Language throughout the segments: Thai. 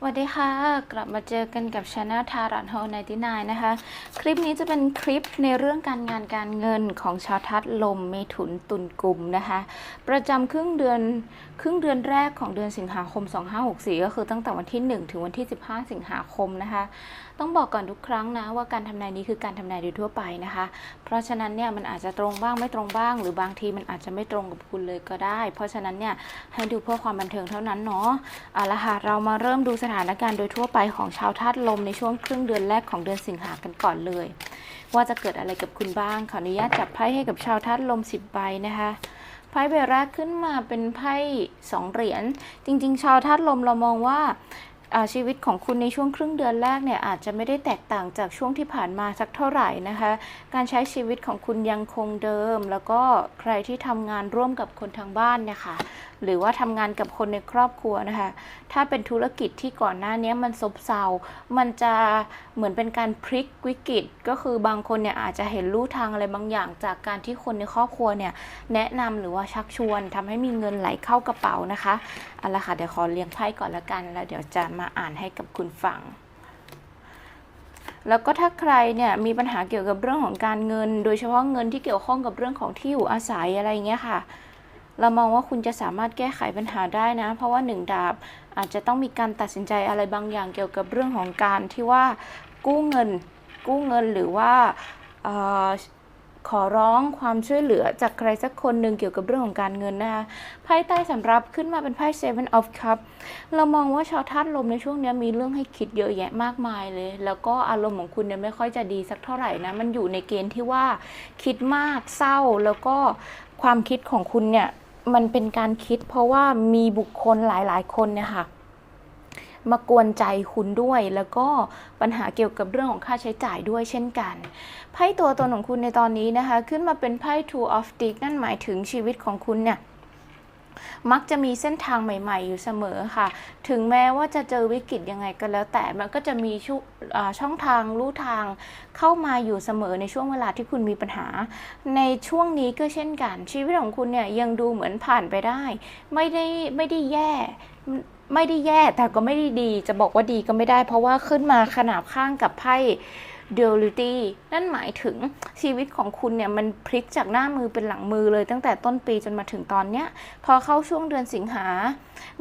สวัสดีค่ะ กลับมาเจอกันกับช anel ทารอนโฮ99นะคะ คลิปนี้จะเป็นคลิปในเรื่องการงานการเงินของชาวทัดลมเมถุนตุลกลุ่มนะคะ ประจำครึ่งเดือนครึ่งเดือนแรกของเดือนสิงหาคม 2564 ก็คือตั้งแต่วันที่ 1 ถึงวันที่ 15 สิงหาคมนะคะ ต้องบอกก่อนทุกครั้งนะว่าการทำนายนี้คือการทำนายโดยทั่วไปนะคะ เพราะฉะนั้นเนี่ยมันอาจจะตรงบ้างไม่ตรงบ้าง หรือบางทีมันอาจจะไม่ตรงกับคุณเลยก็ได้ เพราะฉะนั้นเนี่ยให้ดูเพื่อความบันเทิงเท่านั้นเนาะเอาละค่ะเรามาเริ่มดูสถานการณ์โดยทั่วไปของชาวธาตุลมในช่วงครึ่งเดือนแรกของเดือนสิงหากันก่อนเลย ว่าจะเกิดอะไรกับคุณบ้างขออนุญาตจับไพ่ให้กับชาวธาตุลม10ใบนะคะไพ่ใบแรกขึ้นมาเป็นไพ่สองเหรียญจริง ๆ ชาวธาตุลมเรามองว่า ชีวิตของคุณในช่วงครึ่งเดือนแรกเนี่ยอาจจะไม่ได้แตกต่างจากช่วงที่ผ่านมาสักเท่าไหร่นะคะ การใช้ชีวิตของคุณยังคงเดิม แล้วก็ใครที่ทำงานร่วมกับคนทางบ้านเนี่ยค่ะ หรือว่าทำงานกับคนในครอบครัวนะคะ ถ้าเป็นธุรกิจที่ก่อนหน้านี้มันซบเซา มันจะเหมือนเป็นการพลิกวิกฤต ก็คือบางคนเนี่ยอาจจะเห็นลู่ทางอะไรบางอย่าง จากการที่คนในครอบครัวเนี่ยแนะนำหรือว่าชักชวนทำให้มีเงินไหลเข้ากระเป๋านะคะเอาละค่ะเดี๋ยวขอเลี้ยงไพ่ก่อนละกัน แล้วเดี๋ยวจะมาอ่านให้กับคุณฟังแล้วก็ถ้าใครเนี่ยมีปัญหาเกี่ยวกับเรื่องของการเงิน โดยเฉพาะเงินที่เกี่ยวข้องกับเรื่องของที่อยู่อาศัยอะไรเงี้ยค่ะ เรามองว่าคุณจะสามารถแก้ไขปัญหาได้นะ เพราะว่าหนึ่งดาบอาจจะต้องมีการตัดสินใจอะไรบางอย่างเกี่ยวกับเรื่องของการที่ว่ากู้เงิน กู้เงินหรือว่าออขอร้องความช่วยเหลือจากใครสักคนหนึ่งเกี่ยวกับเรื่องของการเงินนะคะไพ่ใต้สำรับขึ้นมาเป็นไพ่ Seven of Cups เรามองว่าชาวธาตุลมในช่วงนี้มีเรื่องให้คิดเยอะแยะมากมายเลย แล้วก็อารมณ์ของคุณเนี่ยไม่ค่อยจะดีสักเท่าไหร่นะ มันอยู่ในเกณฑ์ที่ว่าคิดมากเศร้าแล้วก็ความคิดของคุณเนี่ย มันเป็นการคิดเพราะว่ามีบุคคลหลาย ๆ คนเนี่ยค่ะ มากวนใจคุณด้วย แล้วก็ปัญหาเกี่ยวกับเรื่องของค่าใช้จ่ายด้วยเช่นกัน ไพ่ตัวตนของคุณในตอนนี้นะคะ ขึ้นมาเป็นไพ่ Two of Sticks นั่นหมายถึงชีวิตของคุณเนี่ย มักจะมีเส้นทางใหม่ ๆ อยู่เสมอค่ะ ถึงแม้ว่าจะเจอวิกฤตยังไงก็แล้ว แต่มันก็จะมีช่วอ่าช่องทางลู่ทางเข้ามาอยู่เสมอในช่วงเวลาที่คุณมีปัญหา ในช่วงนี้ก็เช่นกัน ชีวิตของคุณเนี่ยยังดูเหมือนผ่านไปได้ ไม่ได้ไม่ได้แย่ไม่ได้แย่แต่ก็ไม่ได้ดี จะบอกว่าดีก็ไม่ได้ เพราะว่าขึ้นมาขนาบข้างกับไพ่ duality นั่นหมายถึงชีวิตของคุณเนี่ยมันพลิกจากหน้ามือเป็นหลังมือเลยตั้งแต่ต้นปีจนมาถึงตอนเนี้ยพอเข้าช่วงเดือนสิงหา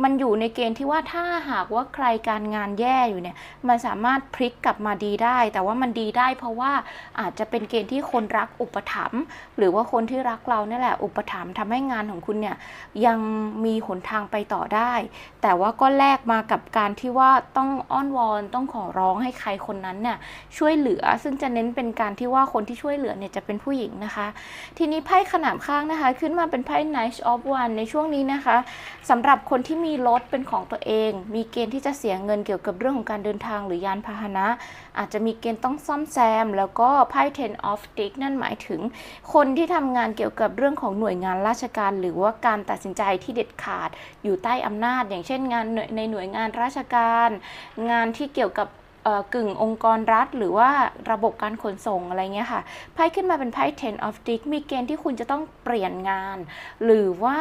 มันอยู่ในเกณฑ์ที่ว่าถ้าหากว่าใครการงานแย่อยู่เนี่ยมันสามารถพลิกกลับมาดีได้ แต่ว่ามันดีได้เพราะว่าอาจจะเป็นเกณฑ์ที่คนรักอุปถัมภ์หรือว่าคนที่รักเราเนี่ยแหละอุปถัมภ์ทำให้งานของคุณเนี่ยยังมีหนทางไปต่อได้ แต่ว่าก็แลกมากับการที่ว่าต้องอ้อนวอนต้องขอร้องให้ใครคนนั้นเนี่ยช่วยเหลือซึ่งจะเน้นเป็นการที่ว่าคนที่ช่วยเหลือเนี่ยจะเป็นผู้หญิงนะคะ ทีนี้ไพ่ขนามข้างนะคะ ขึ้นมาเป็นไพ่ Knight of One ในช่วงนี้นะคะสำหรับคนที่มีรถเป็นของตัวเอง มีเกณฑ์ที่จะเสียเงินเกี่ยวกับเรื่องของการเดินทางหรือยานพาหนะ อาจจะมีเกณฑ์ต้องซ่อมแซม แล้วก็ไพ่ Ten of Stick นั่นหมายถึง คนที่ทำงานเกี่ยวกับเรื่องของหน่วยงานราชการ หรือว่าการตัดสินใจที่เด็ดขาดอยู่ใต้อำนาจ อย่างเช่นงานในหน่วยงานราชการ งานที่เกี่ยวกับ กึ่งองค์กรรัฐ หรือว่าระบบการขนส่งอะไรเงี้ยค่ะไพ่ขึ้นมาเป็นไพ่ Ten of Sticks มีเกณฑ์ที่คุณจะต้องเปลี่ยนงาน หรือว่า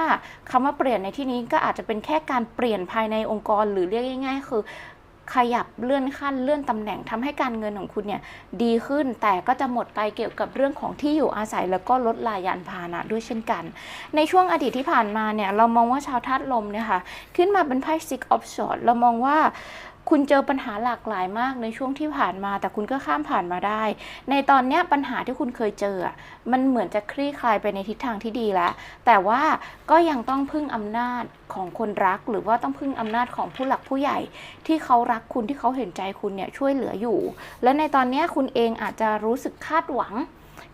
คำว่าเปลี่ยนในที่นี้ก็อาจจะเป็นแค่การเปลี่ยนภายในองค์กรหรือเรียกง่ายๆ คือขยับเลื่อนขั้นเลื่อนตำแหน่งทำให้การเงินของคุณเนี่ยดีขึ้นแต่ก็จะหมดไปเกี่ยวกับเรื่องของที่อยู่อาศัยแล้วก็ลดลายยานพาหนะด้วยเช่นกัน ในช่วงอดีตที่ผ่านมาเนี่ยเรามองว่าชาวธาตุลมเนี่ยค่ะขึ้นมาเป็นไพ่ Six of Swords เรามองว่า คุณเจอปัญหาหลากหลายมากในช่วงที่ผ่านมา แต่คุณก็ข้ามผ่านมาได้ ในตอนนี้ปัญหาที่คุณเคยเจอ มันเหมือนจะคลี่คลายไปในทิศทางที่ดีแล้ว แต่ว่าก็ยังต้องพึ่งอำนาจของคนรัก หรือว่าต้องพึ่งอำนาจของผู้หลักผู้ใหญ่ ที่เขารักคุณที่เขาเห็นใจคุณเนี่ยช่วยเหลืออยู่ และในตอนนี้คุณเองอาจจะรู้สึกคาดหวัง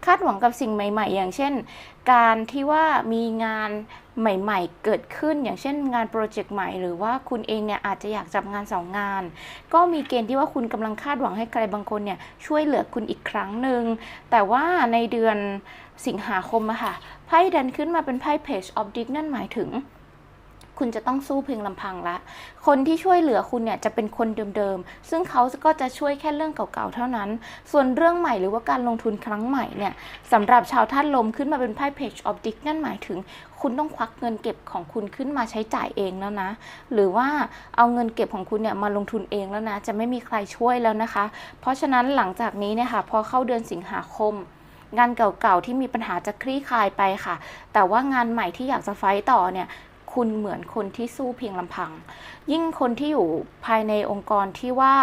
คาดหวังกับสิ่งใหม่ ๆ อย่างเช่น การที่ว่ามีงานใหม่ ๆ เกิดขึ้น อย่างเช่น งานโปรเจกต์ใหม่ หรือว่าคุณเองเนี่ยอาจจะอยากจับงานสองงาน ก็มีเกณฑ์ที่ว่าคุณกำลังคาดหวังให้ใครบางคนเนี่ยช่วยเหลือคุณอีกครั้งหนึ่ง แต่ว่าในเดือนสิงหาคมอะค่ะ ไพ่ดันขึ้นมาเป็นไพ่ Page of d i c นั่นหมายถึง คุณจะต้องสู้เพียงลำพังละ คนที่ช่วยเหลือคุณเนี่ยจะเป็นคนเดิมๆ ซึ่งเขาก็จะช่วยแค่เรื่องเก่าๆ เท่านั้น ส่วนเรื่องใหม่หรือว่าการลงทุนครั้งใหม่เนี่ยสำหรับชาวธาตุลมขึ้นมาเป็นไพ่ Page of Dick นั่นหมายถึงคุณต้องควักเงินเก็บของคุณขึ้นมาใช้จ่ายเองแล้วนะ หรือว่าเอาเงินเก็บของคุณเนี่ยมาลงทุนเองแล้วนะ จะไม่มีใครช่วยแล้วนะคะ เพราะฉะนั้นหลังจากนี้เนี่ยค่ะพอเข้าเดือนสิงหาคม งานเก่าๆที่มีปัญหาจะคลี่คลายไปค่ะ แต่ว่างานใหม่ที่อยากจะไฟต่อเนี่ย คุณเหมือนคนที่สู้เพียงลำพัง ยิ่งคนที่อยู่ภายในองค์กรที่ว่า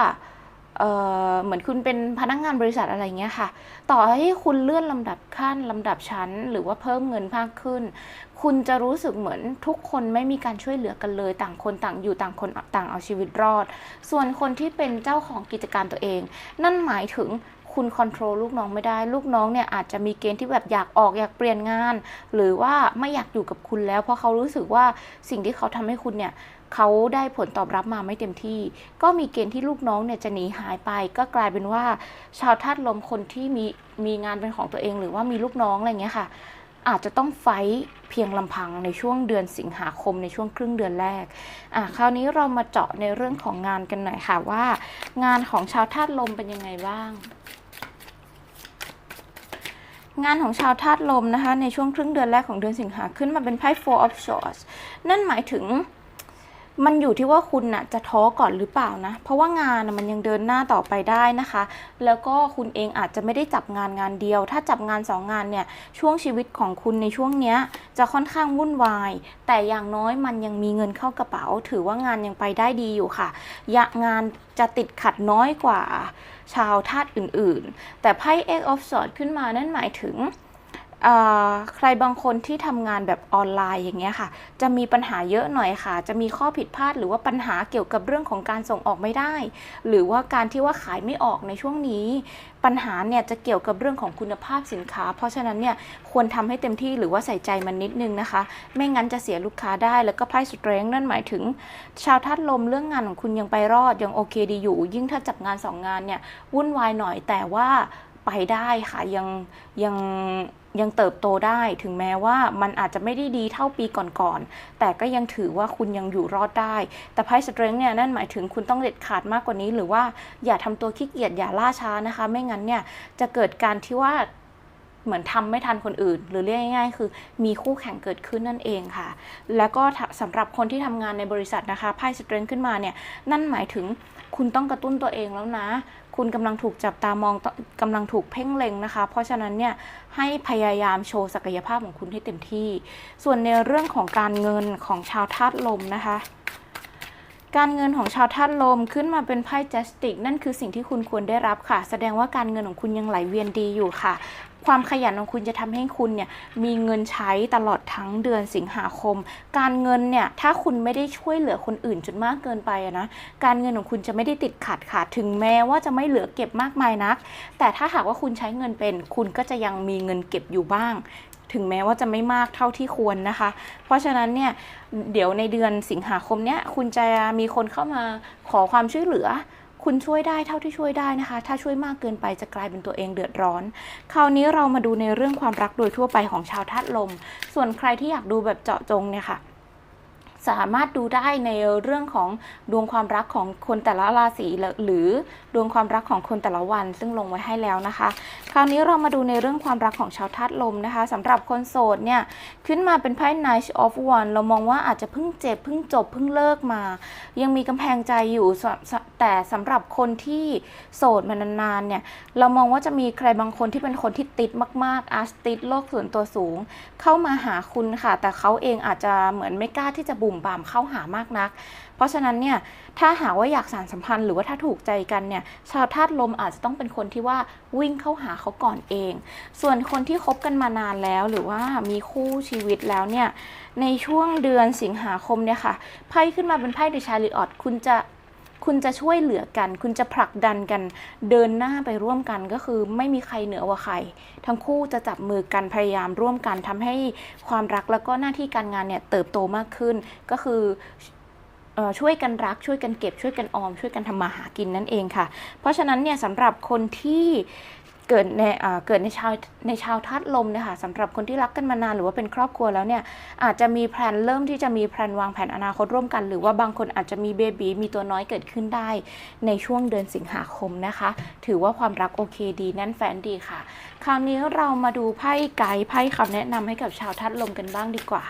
เอ่อเหมือนคุณเป็นพนักงานบริษัทอะไรเงี้ยค่ะ ต่อให้คุณเลื่อนลำดับขั้นลำดับชั้น หรือว่าเพิ่มเงินมากขึ้น คุณจะรู้สึกเหมือนทุกคนไม่มีการช่วยเหลือกันเลย ต่างคนต่างอยู่ต่างคนต่างเอาชีวิตรอด ส่วนคนที่เป็นเจ้าของกิจการตัวเอง นั่นหมายถึง คุณคอนโทรลลูกน้องไม่ได้ ลูกน้องเนี่ยอาจจะมีเกณฑ์ที่แบบอยากออกอยากเปลี่ยนงาน หรือว่าไม่อยากอยู่กับคุณแล้ว เพราะเขารู้สึกว่าสิ่งที่เขาทำให้คุณเนี่ยเขาได้ผลตอบรับมาไม่เต็มที่ ก็มีเกณฑ์ที่ลูกน้องเนี่ยจะหนีหายไป ก็กลายเป็นว่า ชาวธาตุลมคนที่มีมีงานเป็นของตัวเอง หรือว่ามีลูกน้องอะไรเงี้ยค่ะ อาจจะต้องไฟท์เพียงลำพังในช่วงเดือนสิงหาคมในช่วงครึ่งเดือนแรก อะคราวนี้เรามาเจาะในเรื่องของงานกันหน่อยค่ะว่า งานของชาวธาตุลมเป็นยังไงบ้าง งานของชาวธาตุลมนะคะในช่วงครึ่งเดือนแรกของเดือนสิงหาขึ้นมาเป็นไพ่ Four of Swords นั่นหมายถึง มันอยู่ที่ว่าคุณน่ะจะท้อก่อนหรือเปล่านะ เพราะว่างานมันยังเดินหน้าต่อไปได้นะคะ แล้วก็คุณเองอาจจะไม่ได้จับงานงานเดียว ถ้าจับงานสองงานเนี่ย ช่วงชีวิตของคุณในช่วงเนี้ยจะค่อนข้างวุ่นวาย แต่อย่างน้อยมันยังมีเงินเข้ากระเป๋า ถือว่างานยังไปได้ดีอยู่ค่ะยะงานจะติดขัดน้อยกว่าชาวธาตุอื่น ๆ แต่ไพ่ Eight of Swords ขึ้นมานั่นหมายถึง ใครบางคนที่ทำงานแบบออนไลน์อย่างเงี้ยค่ะ จะมีปัญหาเยอะหน่อยค่ะ จะมีข้อผิดพลาดหรือว่าปัญหาเกี่ยวกับเรื่องของการส่งออกไม่ได้ หรือว่าการที่ว่าขายไม่ออกในช่วงนี้ ปัญหาเนี่ยจะเกี่ยวกับเรื่องของคุณภาพสินค้า เพราะฉะนั้นเนี่ยควรทำให้เต็มที่หรือว่าใส่ใจมันนิดนึงนะคะ ไม่งั้นจะเสียลูกค้าได้แล้วก็ไพ่สเตรงนั่นหมายถึง ชาวธาตุลมเรื่องงานของคุณยังไปรอดยังโอเคดีอยู่ ยิ่งถ้าจับงานสองงานเนี่ยวุ่นวายหน่อยแต่ว่า ไปได้ค่ะยังยังยังเติบโตได้ถึงแม้ว่ามันอาจจะไม่ได้ดีเท่าปีก่อนๆ แต่ก็ยังถือว่าคุณยังอยู่รอดได้ แต่ไพ่สเตรงเนี่ยนั่นหมายถึงคุณต้องเด็ดขาดมากกว่านี้ หรือว่าอย่าทำตัวขี้เกียจอย่าล่าช้านะคะ ไม่งั้นเนี่ยจะเกิดการที่ว่า เหมือนทำไม่ทันคนอื่น หรือเรียกง่ายๆ คือมีคู่แข่งเกิดขึ้นนั่นเองค่ะ แล้วก็ถ้าสำหรับคนที่ทำงานในบริษัทนะคะไพ่สเตรนขึ้นมาเนี่ยนั่นหมายถึงคุณต้องกระตุ้นตัวเองแล้วนะ คุณกำลังถูกจับตามองกำลังถูกเพ่งเล็งนะคะ เพราะฉะนั้นเนี่ยให้พยายามโชว์ศักยภาพของคุณให้เต็มที่ ส่วนในเรื่องของการเงินของชาวธาตุลมนะคะการเงินของชาวธาตุลมขึ้นมาเป็นไพ่จัสติก นั่นคือสิ่งที่คุณควรได้รับค่ะ แสดงว่าการเงินของคุณยังไหลเวียนดีอยู่ค่ะ ความขยันของคุณจะทำให้คุณเนี่ยมีเงินใช้ตลอดทั้งเดือนสิงหาคม การเงินเนี่ยถ้าคุณไม่ได้ช่วยเหลือคนอื่นจนมากเกินไปอะนะการเงินของคุณจะไม่ได้ติดขัดค่ะ ถึงแม้ว่าจะไม่เหลือเก็บมากมายนัก แต่ถ้าหากว่าคุณใช้เงินเป็น คุณก็จะยังมีเงินเก็บอยู่บ้างถึงแม้ว่าจะไม่มากเท่าที่ควรนะคะ เพราะฉะนั้นเนี่ยเดี๋ยวในเดือนสิงหาคมเนี้ยคุณจะมีคนเข้ามาขอความช่วยเหลือ คุณช่วยได้เท่าที่ช่วยได้นะคะ ถ้าช่วยมากเกินไปจะกลายเป็นตัวเองเดือดร้อน คราวนี้เรามาดูในเรื่องความรักโดยทั่วไปของชาวธาตุลม ส่วนใครที่อยากดูแบบเจาะจงเนี่ยค่ะ สามารถดูได้ในเรื่องของดวงความรักของคนแต่ละราศีหรือดวงความรักของคนแต่ละวัน ซึ่งลงไว้ให้แล้วนะคะ คราวนี้เรามาดูในเรื่องความรักของชาวธาตุลมนะคะสำหรับคนโสดเนี่ยขึ้นมาเป็นไพ่ Knight of Wands เรามองว่าอาจจะเพิ่งเจ็บเพิ่งจบเพิ่งเลิกมา ยังมีกำแพงใจอยู่แต่สำหรับคนที่โสดมานานๆเนี่ยเรามองว่าจะมีใครบางคนที่เป็นคนที่ติดมากๆอาร์ติดโลกส่วนตัวสูง เข้ามาหาคุณค่ะ แต่เขาเองอาจจะเหมือนไม่กล้าที่จะบุ่่มบามเข้าหามากนัก เพราะฉะนั้นเนี่ยถ้าหาว่าอยากสารสัมพันธ์หรือว่าถ้าถูกใจกันเนี่ยชาวธาตุลมอาจจะต้องเป็นคนที่ว่าวิ่งเข้าหาเขาก่อนเอง ส่วนคนที่คบกันมานานแล้วหรือว่ามีคู่ชีวิตแล้วเนี่ยในช่วงเดือนสิงหาคมเนี่ยค่ะไพ่ขึ้นมาเป็นไพ่เดชาริออดคุณจะ คุณจะช่วยเหลือกัน คุณจะผลักดันกันเดินหน้าไปร่วมกันก็คือไม่มีใครเหนือกว่าใคร ทั้งคู่จะจับมือกันพยายามร่วมกันทำให้ความรักแล้วก็หน้าที่การงานเนี่ยเติบโตมากขึ้น ก็คือเอ่อช่วยกันรักช่วยกันเก็บช่วยกันออม ช่วยกันทำมาหากินนั่นเองค่ะ เพราะฉะนั้นเนี่ยสำหรับคนที่ เกิดในเกิดในชาวในชาวธาตุลมเนี่ยค่ะสำหรับคนที่รักกันมานานหรือว่าเป็นครอบครัวแล้วเนี่ยอาจจะมีแพลนเริ่มที่จะมีแพลนวางแผนอนาคตร่วมกัน หรือว่าบางคนอาจจะมีเบบีมีตัวน้อยเกิดขึ้นได้ ในช่วงเดือนสิงหาคมนะคะ ถือว่าความรักโอเคดีแน่นแฟนดีค่ะ คราวนี้เรามาดูไพ่ไกด์ไพ่คำแนะนำให้กับชาวธาตุลมกันบ้างดีกว่า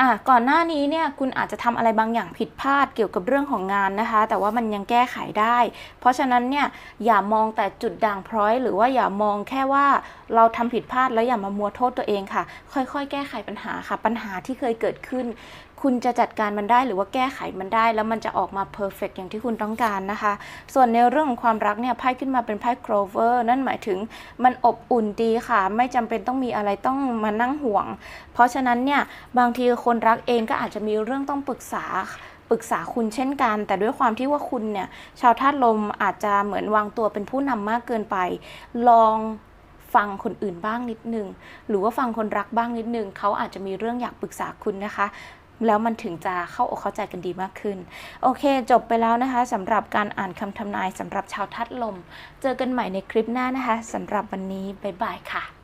อะก่อนหน้านี้เนี่ยคุณอาจจะทำอะไรบางอย่างผิดพลาดเกี่ยวกับเรื่องของงานนะคะ แต่ว่ามันยังแก้ไขได้ เพราะฉะนั้นเนี่ยอย่ามองแต่จุดด่างพร้อย หรือว่าอย่ามองแค่ว่าเราทำผิดพลาดแล้วอย่ามามัวโทษตัวเองค่ะ ค่อยๆ แก้ไขปัญหาค่ะ ปัญหาที่เคยเกิดขึ้น คุณจะจัดการมันได้หรือว่าแก้ไขมันได้ แล้วมันจะออกมาเพอร์เฟกอย่างที่คุณต้องการนะคะ ส่วนในเรื่องของความรักเนี่ยไพ่ขึ้นมาเป็นไพ่ Clover นั่นหมายถึงมันอบอุ่นดีค่ะ ไม่จำเป็นต้องมีอะไรต้องมานั่งห่วง เพราะฉะนั้นเนี่ยบางทีคนรักเองก็อาจจะมีเรื่องต้องปรึกษาปรึกษาคุณเช่นกัน แต่ด้วยความที่ว่าคุณเนี่ยชาวธาตุลมอาจจะเหมือนวางตัวเป็นผู้นำมากเกินไป ลองฟังคนอื่นบ้างนิดนึง หรือว่าฟังคนรักบ้างนิดนึง เขาอาจจะมีเรื่องอยากปรึกษาคุณนะคะ แล้วมันถึงจะเข้าอกเข้าใจกันดีมากขึ้น โอเค จบไปแล้วนะคะสำหรับการอ่านคำทำนายสำหรับชาวทัดลม เจอกันใหม่ในคลิปหน้านะคะสำหรับวันนี้ บ๊ายบายค่ะ